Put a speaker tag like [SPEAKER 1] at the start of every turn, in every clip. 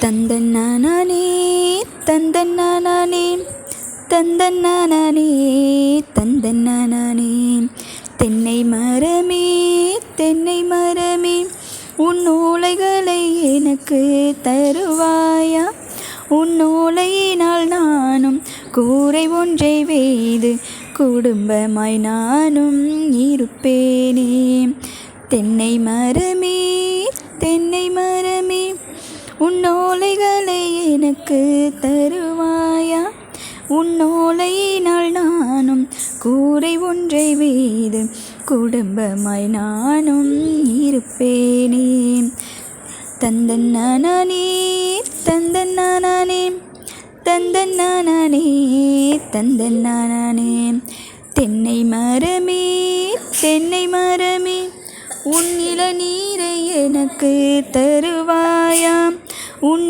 [SPEAKER 1] தந்தன்னானே தந்தன்னானே தந்தன்னானே தந்தன்னானே தென்னை மரமே தென்னை மரமே உன் ஓலைகளை எனக்கு தருவாயா? உன் ஓலையினால் நானும் கூரை ஒன்றை வேது குடும்பமாய் நானும் இருப்பேனே. தென்னை மரமே தென்னை மரமே உன்னோலைகளை எனக்கு தருவாயா? உன்னோலையினால் நானும் கூரை ஒன்றை வீது குடும்பமாய் நானும் இருப்பேனே. தந்தன் நானே தந்தன் நானே தந்தன் நானே தந்தன் நானே தென்னை மரமே தென்னை மரமே உன் இளநீரை எனக்கு தருவாயாம். உன்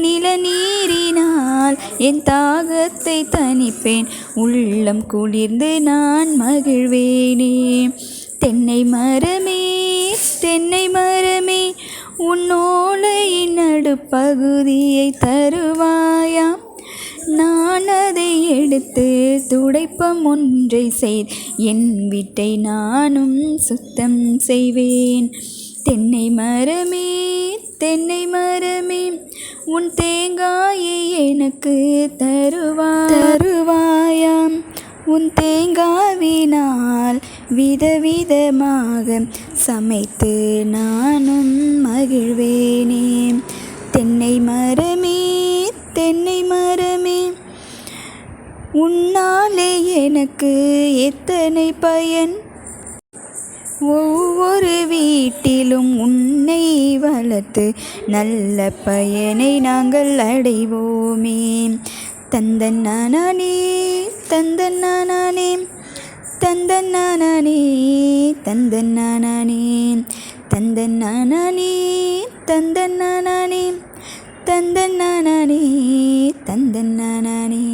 [SPEAKER 1] நீரினால் என் தாகத்தை தணிப்பேன். உள்ளம் குளிர்ந்து நான் மகிழ்வேனே. தென்னை மரமே தென்னை மரமே உன்னோலையின் நடுப்பகுதியை தருவாயாம் நான் அதை எடுத்து துடைப்பம் ஒன்றை செய் என் வீட்டை நானும் சுத்தம் செய்வேன். தென்னை மரமே உன் தேங்காயை எனக்கு தருவா தருவாயாம். உன் தேங்காவினால் விதவிதமாக சமைத்து நானும் மகிழ்வேனே. தென்னை மரமே தென்னை மரமே உன்னாலே எனக்கு எத்தனை பயன்? ஓ ஒவ்வொரு வீட்டிலும் உன்னை வளர்த்து நல்ல பயனை நாங்கள் அடைவோமே. தந்தன்னானே தந்தன்னானே தந்தன்னானே தந்தன்னானே தந்தன்னானே தந்தன்னானே தந்தன்னானே தந்தன்னானே